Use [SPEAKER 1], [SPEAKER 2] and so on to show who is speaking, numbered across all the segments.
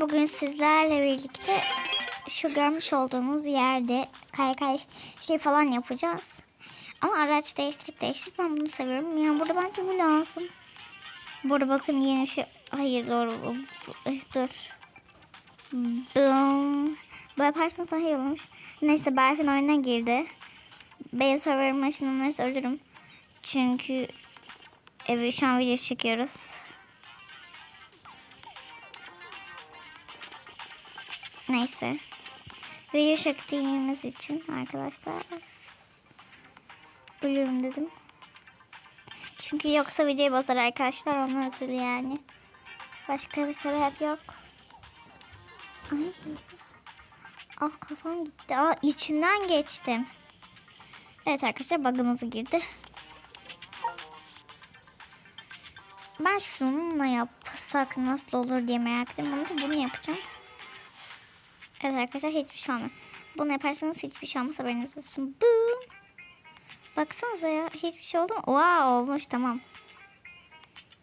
[SPEAKER 1] Bugün sizlerle birlikte şu görmüş olduğunuz yerde kaykay şey falan yapacağız. Ama araç değiştirip değiştirip ben bunu seviyorum. Yani burada bence bu lazım. Burada bakın yeni şey... Hayır doğru. bu- Dur. Bum. Bu yaparsanız daha iyi olmuş. Neyse Berfin oyuna girdi. Benim serverım ışınlanırsa ölürüm. Çünkü evet şu an video çekiyoruz. Neyse. Video çektiğimiz için arkadaşlar ölüyorum dedim. Çünkü yoksa videoyu bozar arkadaşlar ondan ötürü yani. Başka bir sebep yok. Ay. Ah kafam gitti. Aa içinden geçtim. Evet arkadaşlar bug'ımızı girdi. Ben şununla yapsak nasıl olur diye merak ettim. Bunu da bunu yapacağım. Evet arkadaşlar hiçbir şey olmuyor. Bunu yaparsanız hiçbir şey olmaz haberiniz olsun. Boom. Baksanıza ya hiçbir şey oldu mu? Wow olmuş tamam.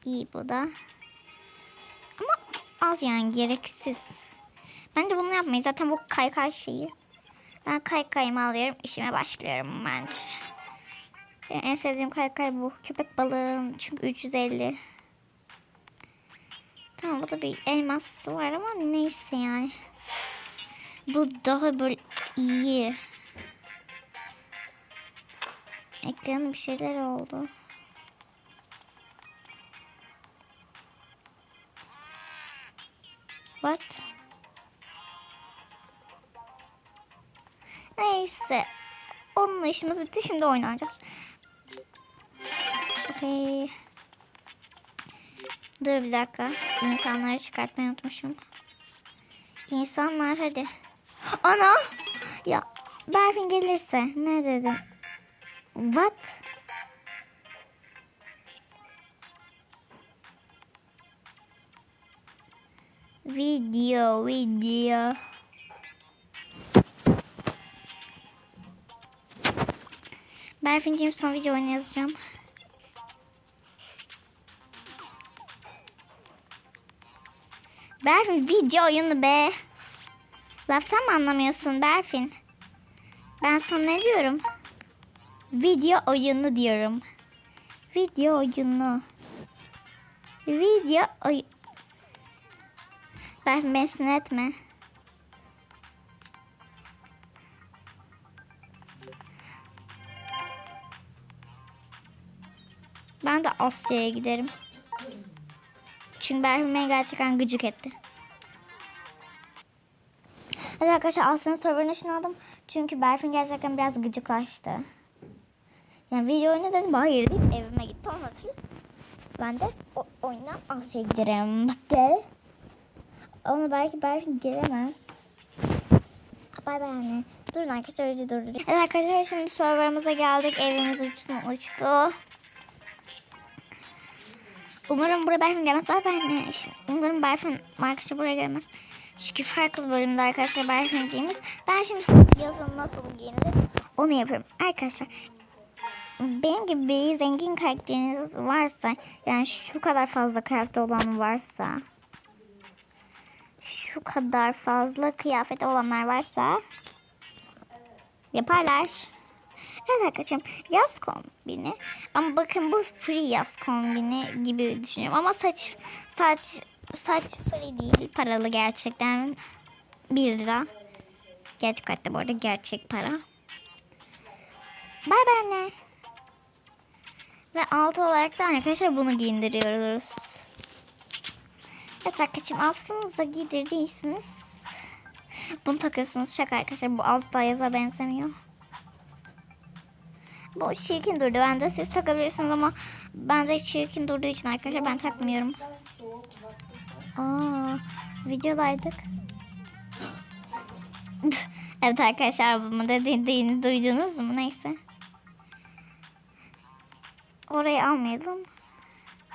[SPEAKER 1] İyi bu da. Ama az yani gereksiz. Bence bunu yapmayın. Zaten bu kaykay şeyi. Ben kaykayımı alıyorum. işime başlıyorum bence. Yani en sevdiğim kaykay bu. Köpek balığın çünkü 350. Tamam bu da bir elmas var ama neyse yani. Bu daha böyle iyi. Ekranın bir şeyler oldu. What? Neyse. Onunla işimiz bitti. Şimdi oynayacağız. Okey. Dur bir dakika. İnsanları çıkartmayı unutmuşum. İnsanlar hadi. Ana! Ya Berfin gelirse ne dedim? What? Video, video. Berfin'cim son video oyunu yazacağım. Berfin video oyunu be. Laftan mı anlamıyorsun Berfin? Ben sana ne diyorum? Video oyunu diyorum. Video oyunu. Video oy... Berfin sinir etme. Ben de Asya'ya giderim. Çünkü Berfin beni gerçekten gıcık etti. Hadi arkadaşlar Asya'nın serverını için aldım. Çünkü Berfin gerçekten biraz gıcıklaştı. Yani video oyunu dedim hayır deyip evime gitti. Sonra ben de o oyuna Asya'ya giderim. Gel. Onu belki Berfin gelemez. Bay bay anne. Durun arkadaşlar önce durdurayım. Evet arkadaşlar şimdi serverımıza geldik. Evimiz uçsun uçtu. Umarım buraya Berfin gelmez. Bay bay anne. Umarım Berfin arkadaşlar buraya gelmez. Çünkü farklı bölümde arkadaşlar Berfin'ciğimiz. Ben şimdi yazın nasıl giyinilir onu yapıyorum. Arkadaşlar benim gibi bir zengin karakteriniz varsa yani şu kadar fazla karakter olan varsa şu kadar fazla kıyafeti olanlar varsa yaparlar. Evet arkadaşlar yaz kombini ama bakın bu free yaz kombini gibi düşünüyorum ama saç saç saç free değil paralı gerçekten 1 lira. Gerçek hatta bu arada gerçek para. Bay bay anne. Ve altı olarak da arkadaşlar bunu giydiriyoruz. Evet arkadaşım altınızda giydirdiyseniz bunu takıyorsunuz. Şaka arkadaşlar bu asla yaza benzemiyor. Bu çirkin durdu. Ben de siz takabilirsiniz ama ben de çirkin durduğu için arkadaşlar ben takmıyorum. Aa, videodaydık. evet arkadaşlar bunu dediğini duydunuz mu? Neyse. Orayı almayalım.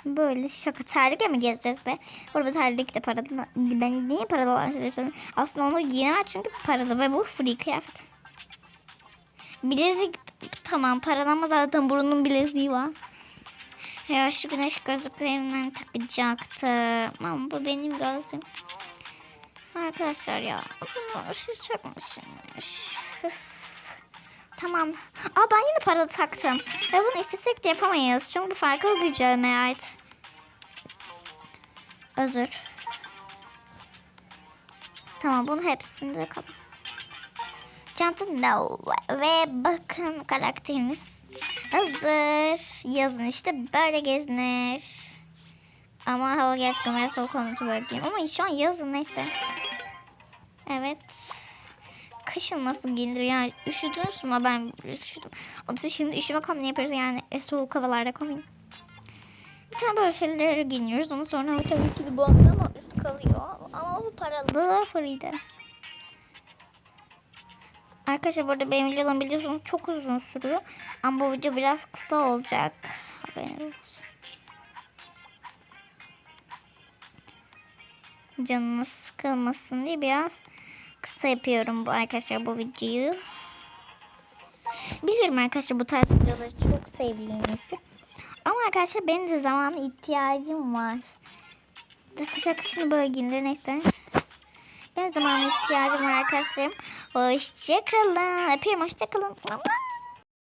[SPEAKER 1] Böyle şaka terlikle mi gezeceğiz be? Orada terlik de paralı. Ben niye paralı olan şeyleri? Aslında onu giyemez çünkü paralı ve bu free kıyafet. Bilezik tamam paralı ama zaten burunun bileziği var. Ya şu güneş gözlüklerinden takacaktım. Ama bu benim gözüm. arkadaşlar ya. Bunlar siz çakmışsınız. Üf. Tamam. Aa ben yine para taktım. Ve bunu istesek de yapamayız. Çünkü bu farklı güncellemeye ait. Özür. Tamam bunu hepsinde kal. Çanta no. Ve bakın karakterimiz hazır. Yazın işte böyle gezinir. Ama hava gerçekten biraz soğuk olunca böyle giyeyim. Ama şu an yazın neyse. Evet. Kışın nasıl giyinir yani üşüdünüz mü? Ben üşüdüm. O da şimdi üşüme kombini yapıyoruz yani e, soğuk havalarda kombin. Bir tane böyle şeyleri giyiniyoruz. Ondan sonra tabii ki de bu anda ama üst kalıyor. Ama bu paralı farıydı. Arkadaşlar burada benim videolarım biliyorsunuz çok uzun sürüyor. Ama bu video biraz kısa olacak. Haberiniz. Canınız sıkılmasın diye biraz kısa yapıyorum bu arkadaşlar bu videoyu. Biliyorum arkadaşlar bu tarz videoları çok sevdiğinizi. Ama arkadaşlar benim de zamana ihtiyacım var. Arkadaşlar kışını böyle giyindir neyse. Benim zamana ihtiyacım var arkadaşlarım. Hoşçakalın. Öpüyorum hoşçakalın.